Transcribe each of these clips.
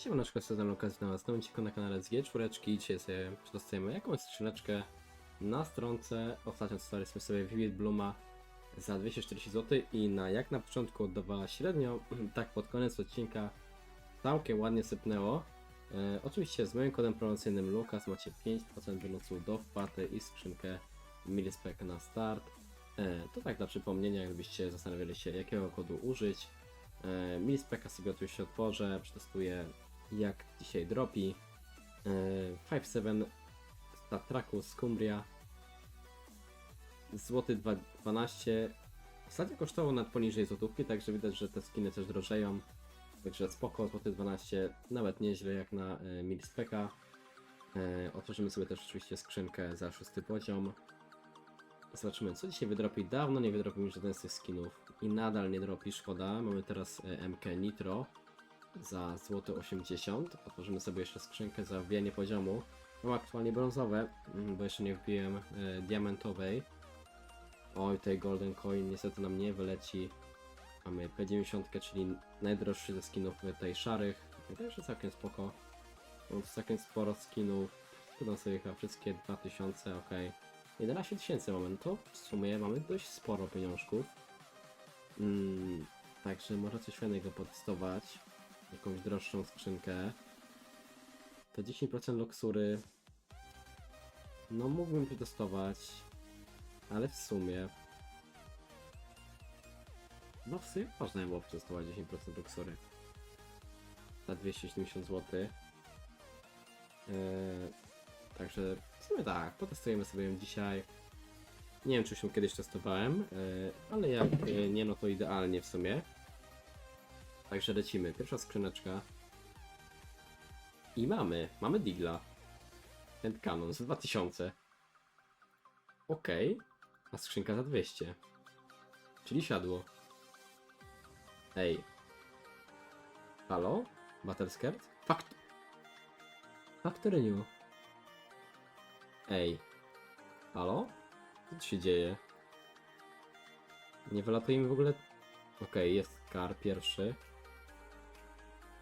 Siemaneczko, sezon okazji na was nowym na kanale z G4 Dzisiaj sobie przedostajemy jakąś skrzyneczkę na stronce Ostatnio dostaliśmy sobie Vivid Bluma za 240 zł i na jak na początku oddawała średnio, tak pod koniec odcinka całkiem ładnie sypnęło. E, oczywiście z moim kodem promocyjnym Lukas macie 5% bonusu do wpłaty i skrzynkę Milispec na start. E, to tak dla przypomnienia, jakbyście zastanawiali się jakiego kodu użyć. E, Milispeka sobie oczywiście otworzę, przetestuję jak dzisiaj dropi. E, 5.7 Star Traku Scumbria Złoty dwa- 12 Ostatnio kosztował nad poniżej złotówki, także widać, że te skiny też drożeją. Także spoko, złoty 12 nawet nieźle jak na e, Milispeka. E, otworzymy sobie też oczywiście skrzynkę za szósty poziom. Zobaczymy, co dzisiaj wydropi. Dawno nie wydropił mi żaden z tych skinów i nadal nie dropi, szkoda. Mamy teraz e, MK Nitro za złoty 80. Otworzymy sobie jeszcze skrzynkę za wbijanie poziomu. Mam aktualnie brązowe, mm, bo jeszcze nie wbiłem e, diamentowej. Oj, tej Golden Coin niestety nam nie wyleci. Mamy P90, czyli najdroższy ze skinów tutaj szarych. I całkiem spoko. Mam całkiem sporo skinów. Wydam sobie chyba wszystkie 2000, ok. 11 tysięcy mamy, no w sumie mamy dość sporo pieniążków. Mm, także można coś fajnego potestować. Jakąś droższą skrzynkę. To 10% loksury. No mógłbym przetestować. Ale w sumie... No w sumie można było przetestować 10% loksury. Za 270 zł. Eee, Także w sumie tak, potestujemy sobie ją dzisiaj. Nie wiem, czy już ją kiedyś testowałem, e, ale jak e, nie, no to idealnie w sumie. Także lecimy. Pierwsza skrzyneczka. I mamy, mamy Digla. Ten Canon za 2000. Okej, a skrzynka za 200. Czyli siadło. Ej. Halo? Battlescared? Fakt... Factory New. Ej. Halo? Co tu się dzieje? Nie wylatuje mi w ogóle... Okej, jest kar pierwszy.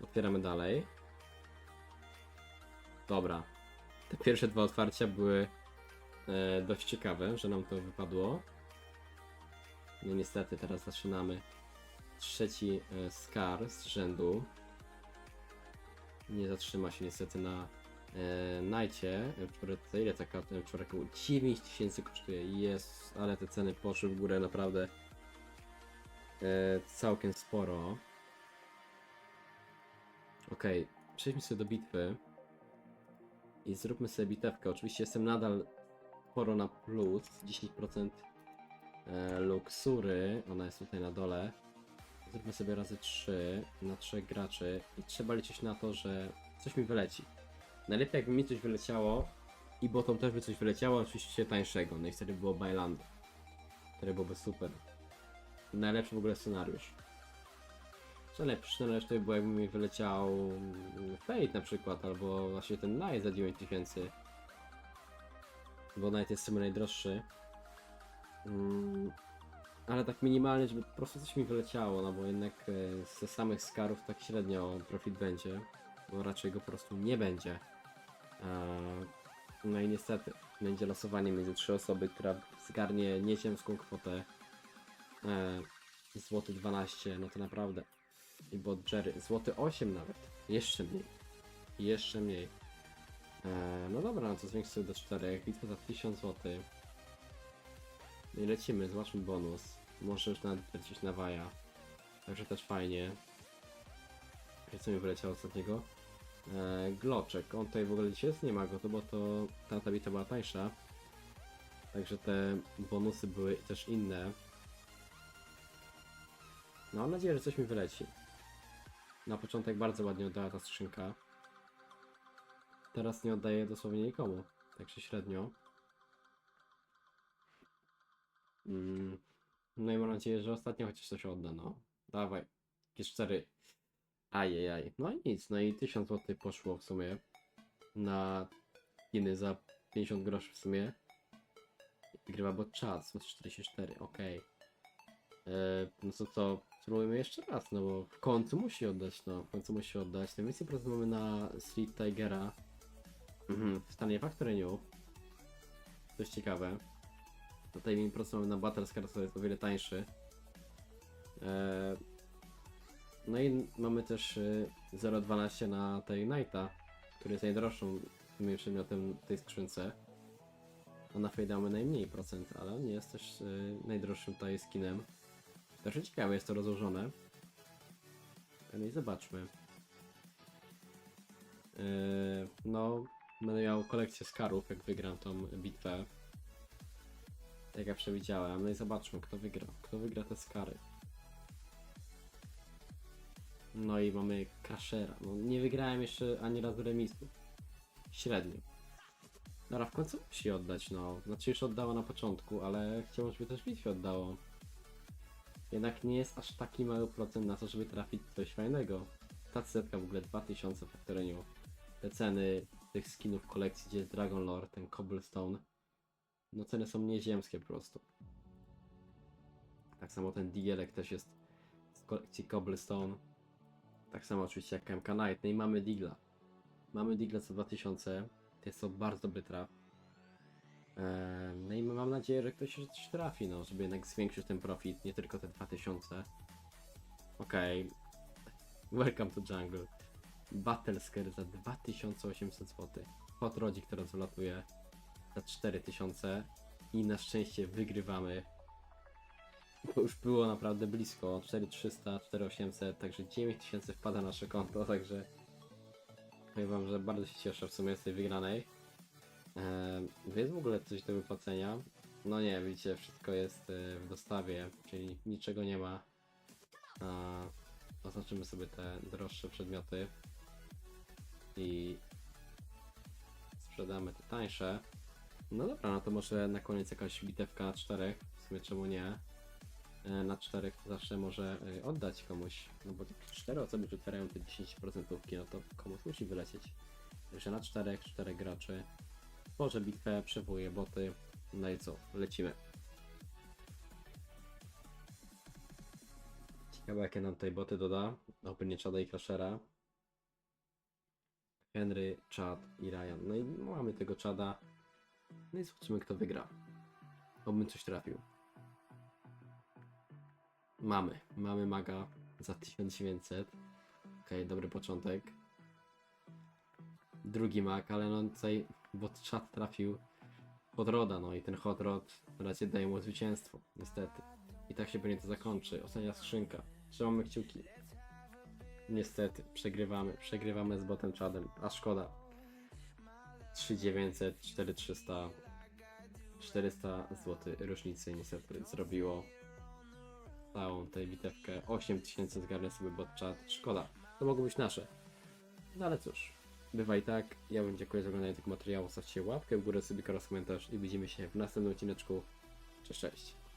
Otwieramy dalej. Dobra. Te pierwsze dwa otwarcia były e, dość ciekawe, że nam to wypadło. No niestety, teraz zaczynamy trzeci e, z rzędu. Nie zatrzyma się niestety na e, Najcie. Za ile taka ten czworek? 9000 kosztuje. Jest, ale te ceny poszły w górę naprawdę e, całkiem sporo. Okej, przejdźmy sobie do bitwy. I zróbmy sobie bitewkę. Oczywiście jestem nadal sporo na plus. 10% e, luksury. Ona jest tutaj na dole. Zróbmy sobie razy 3 na 3 graczy. I trzeba liczyć na to, że coś mi wyleci. Najlepiej jakby mi coś wyleciało i botom też by coś wyleciało, oczywiście tańszego. No i wtedy było Bailand. Wtedy byłoby super. Najlepszy w ogóle scenariusz. Co najlepszy scenariusz to by było jakby mi wyleciał Fate na przykład, albo właśnie ten Night za 9000. Bo Night jest w sumie najdroższy. Mm, ale tak minimalnie, żeby po prostu coś mi wyleciało, no bo jednak e, ze samych skarów tak średnio profit będzie, bo raczej go po prostu nie będzie. E, No i niestety, będzie losowanie między trzy osoby, która zgarnie nieziemską kwotę e, złoty 12, no to naprawdę. I bo Jerry, złoty 8 nawet, jeszcze mniej, jeszcze mniej. E, no dobra, no to zwiększę sobie do 4, bitwa za 1000 zł. No i lecimy, zobaczmy bonus. Może już nawet lecieć na waja. Także też fajnie. Wiecie co mi wyleciało ostatniego? E, Gloczek. On tutaj w ogóle dzisiaj jest, nie ma go, to bo to ta tabita była tańsza. Także te bonusy były też inne. No mam nadzieję, że coś mi wyleci. Na początek bardzo ładnie oddała ta skrzynka. Teraz nie oddaję dosłownie nikomu. Także średnio. Mm. No i mam nadzieję, że ostatnio chociaż coś odda, no. Dawaj. Jakieś cztery. Ajajaj. No i nic, no i 1000 zł poszło w sumie na skiny za 50 groszy w sumie. Wygrywa bot czas, 44, okej. E, No to co, Spróbujmy jeszcze raz, no bo w końcu musi oddać, no. W końcu musi oddać. Najwięcej procent mamy na Street Tigera. Mhm, w stanie Factory New. Coś ciekawe. Tutaj mi mamy na Battle Scar, co jest o wiele tańszy. Eee, no i mamy też y, 0.12 na tej Knighta, który jest najdroższym tym przedmiotem tej skrzynce. A na Fade mamy najmniej procent, ale nie jest też y, najdroższym tutaj skinem. Też ciekawe jest to rozłożone. No i zobaczmy. Yy, no, będę miał kolekcję skarów, jak wygram tą bitwę. Jak ja przewidziałem. No i zobaczmy, kto wygra. Kto wygra te skary. No i mamy Crashera. No, nie wygrałem jeszcze ani razu remisu. Średnio. Dobra, w końcu musi oddać, no. Znaczy już oddało na początku, ale chciałbym, żeby też bitwie oddało. Jednak nie jest aż taki mały procent na to, żeby trafić coś fajnego. Ta setka w ogóle 2000 w Factoreniu. Te ceny tych skinów kolekcji, gdzie jest Dragon Lore, ten Cobblestone. No ceny są nieziemskie po prostu. Tak samo ten Digelek też jest z kolekcji Cobblestone. Tak samo oczywiście jak MK Knight. No i mamy Digla. Mamy Digla za 2000. To jest to bardzo dobry traf. No i mam nadzieję, że ktoś się coś trafi, no, żeby jednak zwiększyć ten profit, nie tylko te 2000. Okej. Welcome to jungle. Battle Scare za 2800 zł. Hot Rodzik teraz wylatuje za 4000 i na szczęście wygrywamy. Bo już było naprawdę blisko. 4300, 4800, także 9000 wpada na nasze konto, także powiem wam, że bardzo się cieszę w sumie z tej wygranej. Eee, jest w ogóle coś do wypłacenia? No nie, widzicie, wszystko jest e, w dostawie, czyli niczego nie ma. A, oznaczymy sobie te droższe przedmioty i sprzedamy te tańsze. No dobra, no to może na koniec jakaś bitewka na czterech, w sumie czemu nie? E, Na czterech to zawsze może e, oddać komuś, no bo cztery osoby otwierają te 10% no to komuś musi wylecieć. Także na czterech, czterech graczy. Tworzę bitwę, przywołuję boty. No i co? Lecimy. Ciekawe jakie nam tutaj boty doda. Oby nie Chada i Crashera. Henry, Chad i Ryan. No i mamy tego Chada. No i zobaczymy kto wygra. Obym coś trafił. Mamy. Mamy maga za 1900. Okej, dobry początek. Drugi mag, ale no tutaj bot czat trafił pod Roda, no i ten hot rod raczej daje mu zwycięstwo, niestety. I tak się pewnie to zakończy. Ostatnia skrzynka. Trzymamy kciuki. Niestety, przegrywamy. Przegrywamy z botem czadem. A szkoda. 3900, 4300, 400 zł różnicy niestety zrobiło całą tę bitewkę. 8000 zgarnia sobie bot czat. Szkoda. To mogło być nasze. No ale cóż. Bywa i tak. Ja wam dziękuję za oglądanie tego materiału. Zostawcie łapkę w górę, sobie komentarz i widzimy się w następnym odcineczku. Cześć, cześć.